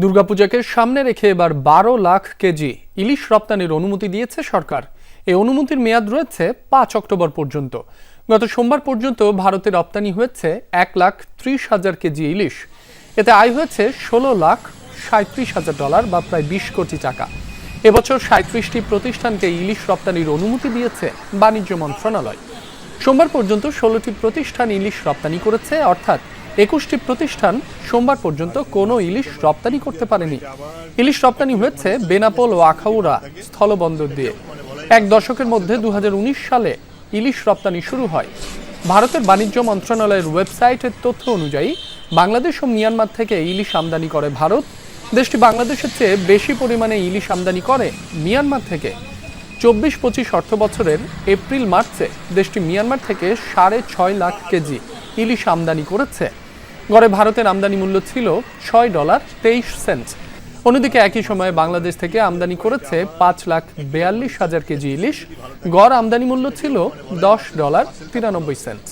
দুর্গাপূজাকে সামনে রেখে এবার বারো লাখ কেজি ইলিশ রপ্তানির অনুমতি দিয়েছে সরকার। এই অনুমতির মেয়াদ রয়েছে পাঁচ অক্টোবর পর্যন্ত। গত সোমবার পর্যন্ত ভারতে রপ্তানি হয়েছে এক লাখ ত্রিশ হাজার কেজি ইলিশ। এতে আয় হয়েছে ষোলো লাখ সাঁত্রিশ হাজার ডলার বা প্রায় বিশ কোটি টাকা। এবছর সাঁত্রিশটি প্রতিষ্ঠানকে ইলিশ রপ্তানির অনুমতি দিয়েছে বাণিজ্য মন্ত্রণালয়। সোমবার পর্যন্ত ষোলোটি প্রতিষ্ঠান ইলিশ রপ্তানি করেছে, অর্থাৎ একুশটি প্রতিষ্ঠান সোমবার পর্যন্ত কোনো ইলিশ রপ্তানি করতে পারেনি। ইলিশ রপ্তানি হয়েছে বেনাপোল ও আখাউড়া স্থলবন্দর দিয়ে। এক দশকের মধ্যে দু হাজার উনিশ সালে ইলিশ রপ্তানি শুরু হয়। ভারতের বাণিজ্য মন্ত্রণালয়ের ওয়েবসাইটের তথ্য অনুযায়ী, বাংলাদেশ ও মিয়ানমার থেকে ইলিশ আমদানি করে ভারত। দেশটি বাংলাদেশের চেয়ে বেশি পরিমাণে ইলিশ আমদানি করে মিয়ানমার থেকে। চব্বিশ পঁচিশ অর্থ বছরের এপ্রিল মার্চে দেশটি মিয়ানমার থেকে সাড়ে ছয় লাখ কেজি ইলিশ আমদানি করেছে। গড়ে ভারতের আমদানি মূল্য ছিল ছয় ডলার তেইশ সেন্ট। অন্যদিকে একই সময়ে বাংলাদেশ থেকে আমদানি করেছে পাঁচ লাখ বেয়াল্লিশ হাজার কেজি ইলিশ। গড় আমদানি মূল্য ছিল দশ ডলার তিরানব্বই সেন্ট।